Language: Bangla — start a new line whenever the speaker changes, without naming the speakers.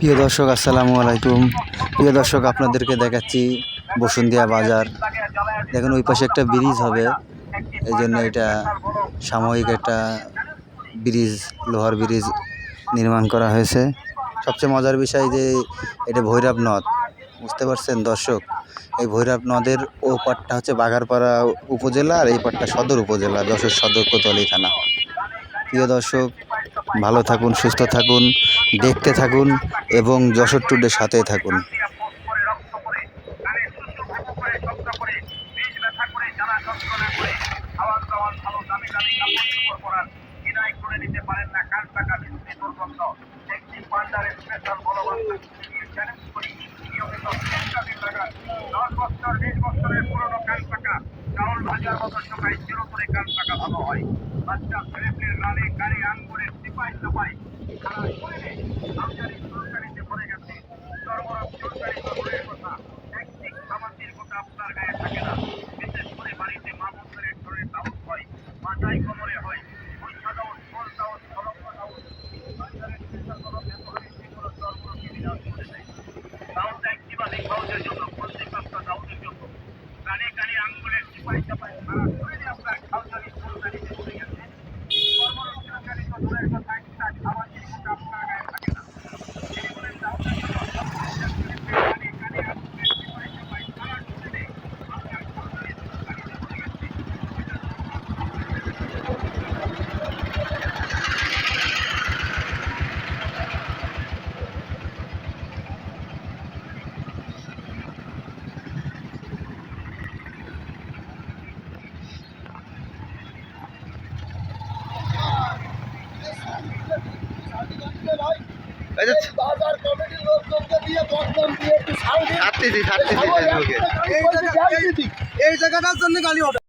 প্রিয় দর্শক, আসসালামু আলাইকুম। প্রিয় দর্শক, আপনাদেরকে দেখাচ্ছি বসুন্ধিয়া বাজার। দেখুন, ওই পাশে একটা ব্রিজ হবে। এই জন্য এটা সাময়িক একটা ব্রিজ, লোহার ব্রিজ নির্মাণ করা হয়েছে। সবচেয়ে মজার বিষয় যে এটা ভৈরব নদ। বুঝতে পারছেন দর্শক? এই ভৈরব নদের ও পাটটা হচ্ছে বাগারপাড়া উপজেলা আর এই পাটটা সদর উপজেলা, যশোর সদর কোতোয়ালি থানা। প্রিয় দর্শক ভালো থাকুন, সুস্থ থাকুন, দেখতে থাকুন এবং যশোর টুডের সাথে থাকুন।
বাচ্চা ছেলেপেলের গানে গানে কোনো করে কানে আঙ্গুলের সিপাই চাপাই সারা শরীরে
ছাড়তেছি ছাড়তেছি ফেসবুকে
এই জায়গাটার জন্য গালি